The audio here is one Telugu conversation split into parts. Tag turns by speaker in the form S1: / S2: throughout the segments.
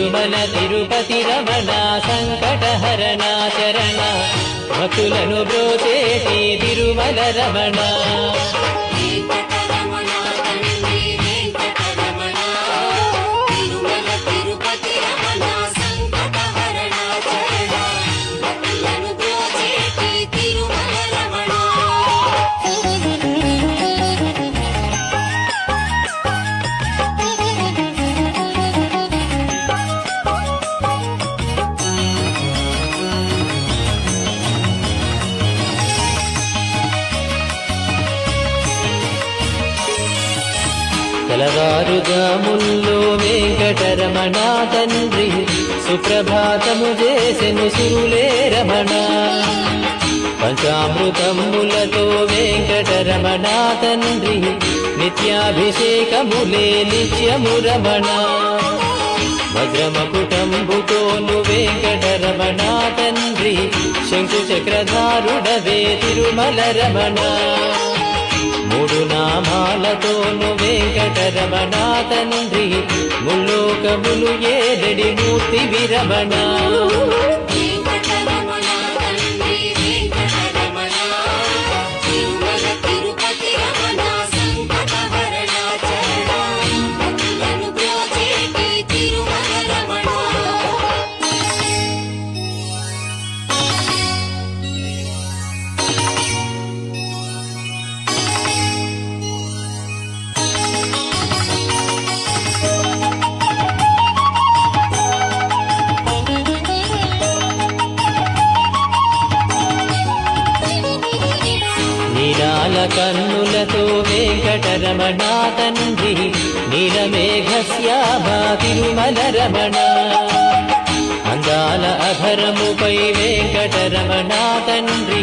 S1: తిరుమల తిరుపతి రమణ సంకటహరణ శరణ భక్తులను బ్రోచేటి తిరుమల రమణ. తెలవారుజాముల్లో వెంకటరమణ తండ్రి సుప్రభాతము చేసెను సురులే రమణ. పంచామృతములతో వెంకటరమణ తండ్రి నిత్యాభిషేకములే నిత్యము రమణ. వజ్రమకుటంబుతోను వెంకటరమణ తండ్రి శంకు చక్రధారుడవే తిరుమల రమణ. మూడు నామాలతోను వెంకటరమణ తండ్రి ముల్లోకములు ఏదడి మూర్తి విరమణ. కన్నులతో వెంకటరమణ తండ్రి నీలమేఘశ్యామ తిరుమల రమణ అందాల అధరముపై వెంకటరమణ తండ్రి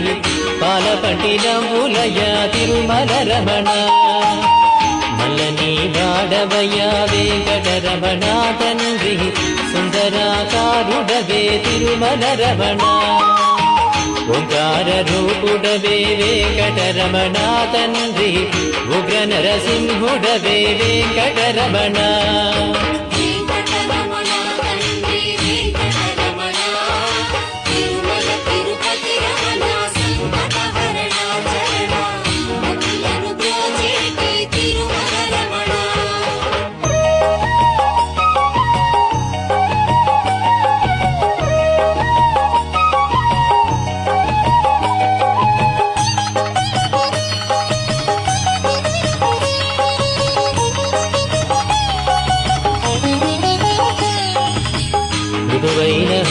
S1: పాలపట్టినములయ తిరుమల రమణ మల్లని వాడవయ్య వెంకటరమణ తండ్రి సుందరాకారుడవే తిరుమల రమణ ఓంకార రూపుడవే వెంకటరమణ తండ్రి ఉగ్ర నరసింహుడవే వెంకటరమణ
S2: వెంకటరమణ.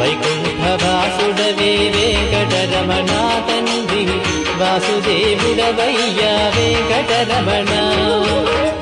S1: వైకుంఠ వాసుడవే వెంకటరమణ తండ్రి వాసుదేవుడవయ్యా వెంకటరమణ
S2: వెంకటరమణ.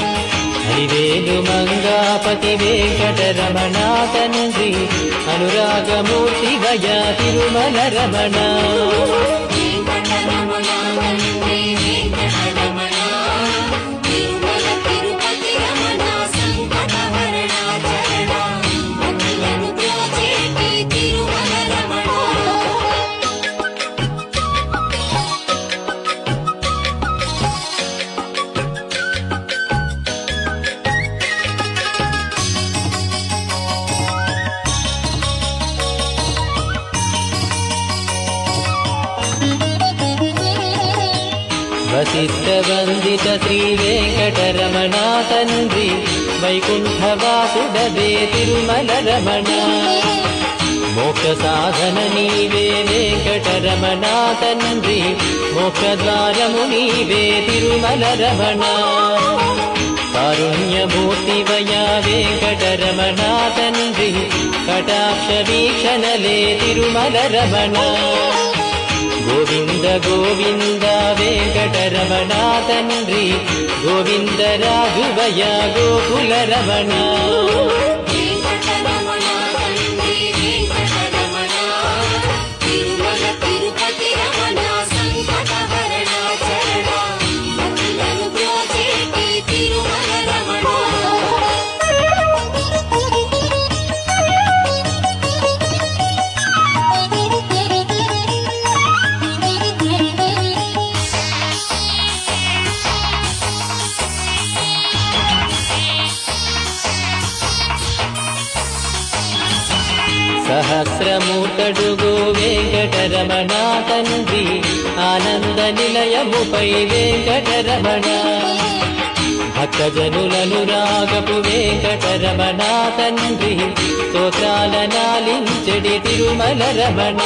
S1: హరివేలు మంగాపతి వెంకటరమణ తండ్రి అనురాగమూర్తి వయ తిరుమల రమణ. వశిష్ఠ వందిత శ్రీ వెంకటరమణ తండ్రి వైకుంఠవాసుడవే తిరుమల రమణ మోక్ష సాధన నీవే వెంకటరమణ తండ్రి మోక్ష ద్వారము నీవే తిరుమల రమణ కారుణ్యమూర్తి వయా వెంకటరమణ తండ్రి కటాక్ష వీక్షణలే తిరుమల రమణ గోవింద గోవింద వెంకటరమణ తండ్రి గోవింద రాఘువయ గోకుల రమణ సహస్రమూర్తడుగు వెంకటరమణ తండ్రి ఆనంద నిలయముపై వెంకటరమణ భక్తజనులను రాగపు వెంకటరమణ తండ్రి స్తోత్రాల నాలించడి తిరుమల రమణ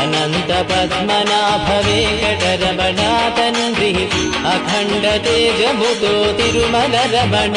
S1: అనంత పద్మనాభ వెంకటరమణ తండ్రి అఖండ తేజముతో తిరుమల రమణ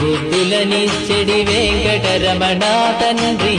S1: బుద్ధులనిచ్చడి వెంకటరమణ తండ్రి.